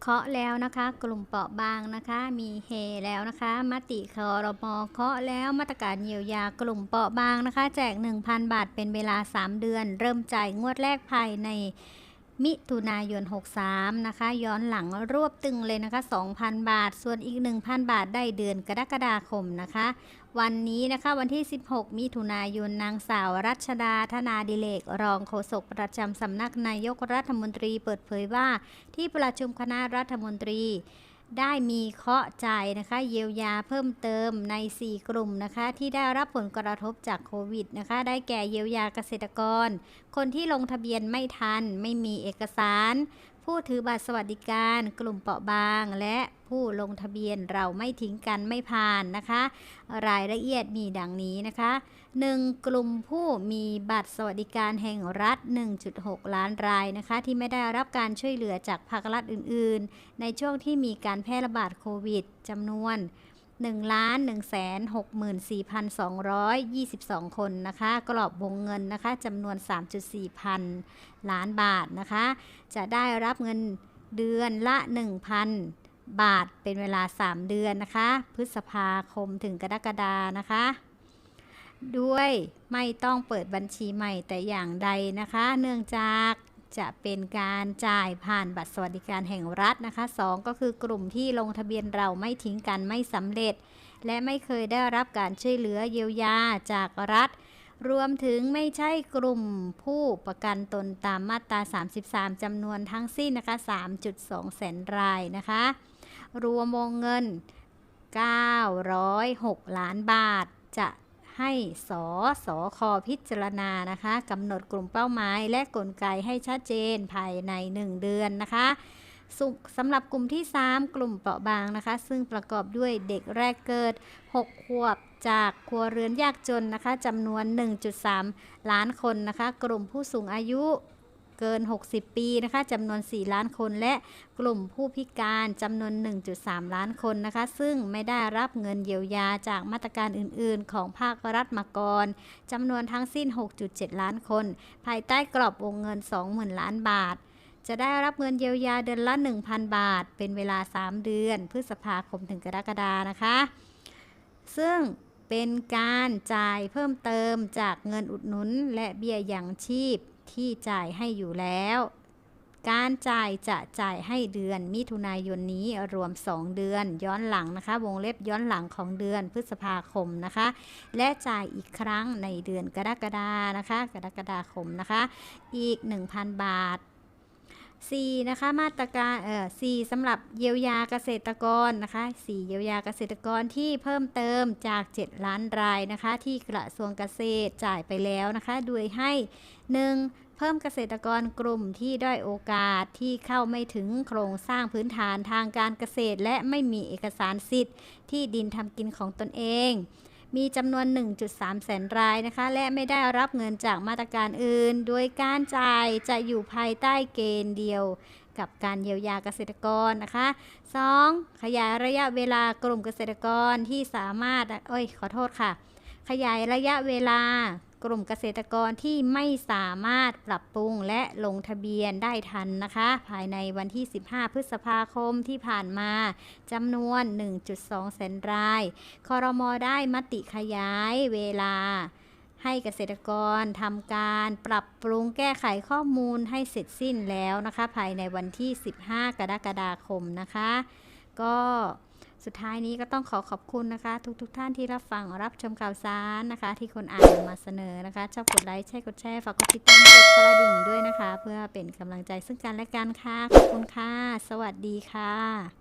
เคาะแล้วนะคะ กลุ่มเปราะบางนะคะ มีเฮแล้วนะคะมติคอรมอเคาะแล้วมาตรการเยียวยากลุ่มเปราะบางนะคะ แจก 1,000 บาทเป็นเวลา 3 เดือน เริ่มจ่ายงวดแรกภายใน มิถุนายน 63 นะคะ ย้อนหลังรวบตึงเลยนะคะ 2,000 บาท ส่วนอีก 1,000 บาทได้เดือนกรกฎาคมนะคะ วันนี้นะคะวันที่ 16 มิถุนายน นางสาวรัชดาธนาดิเลก รองโฆษกประจำสำนักนายกรัฐมนตรีเปิดเผยว่า ที่ประชุมคณะรัฐมนตรี ได้มีเคาะใจนะคะ เยียวยาเพิ่มเติมใน 4 กลุ่มนะคะ ที่ได้รับผลกระทบจากโควิดนะคะ ได้แก่เยียวยาเกษตรกร คนที่ลงทะเบียนไม่ทัน ไม่มีเอกสารผู้ถือบัตรสวัสดิการกลุ่มเปราะบาง และผู้ลงทะเบียนเราไม่ทิ้งกันไม่ผ่านนะคะ รายละเอียดมีดังนี้นะคะ 1. กลุ่มผู้มีบัตรสวัสดิการแห่งรัฐ 1.6 ล้านรายนะคะ ที่ไม่ได้รับการช่วยเหลือจากภาครัฐอื่น ๆ ในช่วงที่มีการแพร่ระบาดโควิดจำนวน 1ล้าน1แสน64,222 คนนะคะ กรอบวงเงินนะคะจำนวน 3.4 พันล้านบาทนะคะ จะได้รับเงินเดือนละ 1,000 บาทเป็นเวลา 3 เดือนนะคะ พฤษภาคมถึงกรกฎานะคะ ด้วยไม่ต้องเปิดบัญชีใหม่แต่อย่างใดนะคะ เนื่องจาก จะเป็นการจ่ายผ่านบัตรสวัสดิการแห่งรัฐนะคะ 2 ก็คือกลุ่มที่ลงทะเบียนเราไม่ทิ้งกันไม่สำเร็จ และไม่เคยได้รับการช่วยเหลือเยียวยาจากรัฐ รวมถึงไม่ใช่กลุ่มผู้ประกันตนตามมาตรา 33จำนวนทั้งสิ้นนะคะ 3.2 แสนรายนะคะ รวมวงเงิน 906 ล้านบาทจะ ให้สสคพิจารณานะคะกำหนดกลุ่มเป้าหมาย และกลไกให้ชัดเจนภายใน 1 เดือนนะคะสสำหรับกลุ่มที่ 3 กลุ่มเปราะบางนะคะ ซึ่งประกอบด้วยเด็กแรกเกิด 6 ขวบจากครัวเรือนยากจนนะคะจำนวน 1.3 ล้านคนนะคะ กลุ่มผู้สูงอายุ เกิน 60 ปีนะคะจำนวน 4 ล้านคน และกลุ่มผู้พิการจำนวน 1.3 ล้านคนนะคะ ซึ่งไม่ได้รับเงินเยียวยาจากมาตรการอื่นๆ ของภาครัฐมาก่อนจำนวนทั้งสิ้น 6.7 ล้านคน ภายใต้กรอบวงเงิน 20,000 ล้านบาทจะได้รับเงินเยียวยาเดือนละ 1,000 บาท เป็นเวลา 3 เดือน พฤษภาคมถึงกรกฎานะคะ ซึ่งเป็นการจ่ายเพิ่มเติมจากเงินอุดหนุนและเบี้ยยังชีพ ที่จ่ายให้อยู่แล้ว การจ่ายจะจ่ายให้เดือนมิถุนายนนี้รวม 2 เดือน ย้อนหลังนะคะ วงเล็บย้อนหลังของเดือนพฤษภาคมนะคะ และจ่ายอีกครั้งในเดือนกรกฎานะคะ กรกฎาคมนะคะ อีก 1,000 บาท 4นะคะมาตรการเอ่อ4สำหรับเยียวยาเกษตรกรนะคะ4เยียวยาเกษตรกรที่เพิ่มเติมจาก 7 ล้านรายนะคะ ที่กระทรวงเกษตรจ่ายไปแล้วนะคะโดยให้ 1. เพิ่มเกษตรกรกลุ่มที่ด้อยโอกาสที่เข้าไม่ถึงโครงสร้างพื้นฐานทางการเกษตร และไม่มีเอกสารสิทธิ์ ที่ดินทำกินของตนเอง มีจำนวน 1.3 แสนรายนะคะ และไม่ได้รับเงินจากมาตรการอื่น โดยการจ่ายจะอยู่ภายใต้เกณฑ์เดียวกับการเยียวยาเกษตรกรนะคะ 2. ขยายระยะเวลากลุ่มเกษตรกรที่สามารถเอ้ยขอโทษค่ะ ขยายระยะเวลา กลุ่มเกษตรกรที่ไม่สามารถปรับปรุงและลงทะเบียนได้ทันนะคะ ภายในวันที่ 15 พฤษภาคมที่ผ่านมาจำนวน 1.2 แสนราย คอรมอได้มติขยายเวลาให้เกษตรกรทำการปรับปรุงแก้ไขข้อมูลให้เสร็จสิ้นแล้วนะคะ ภายในวันที่ 15 กรกฎาคมนะคะ ก็ สุดท้ายนี้ก็ต้องขอขอบคุณนะคะ ทุกๆทท่านที่รับฟังรับชมข่าวสารนะคะ ที่คนอ่านมาเสนอนะคะชอบกดไลค์แชร์กดแชร์ฝากกดติดตามกดกระดิ่งด้วยนะคะ เพื่อเป็นกำลังใจซึ่งกันและกันค่ะขอบคุณค่ะ สวัสดีค่ะ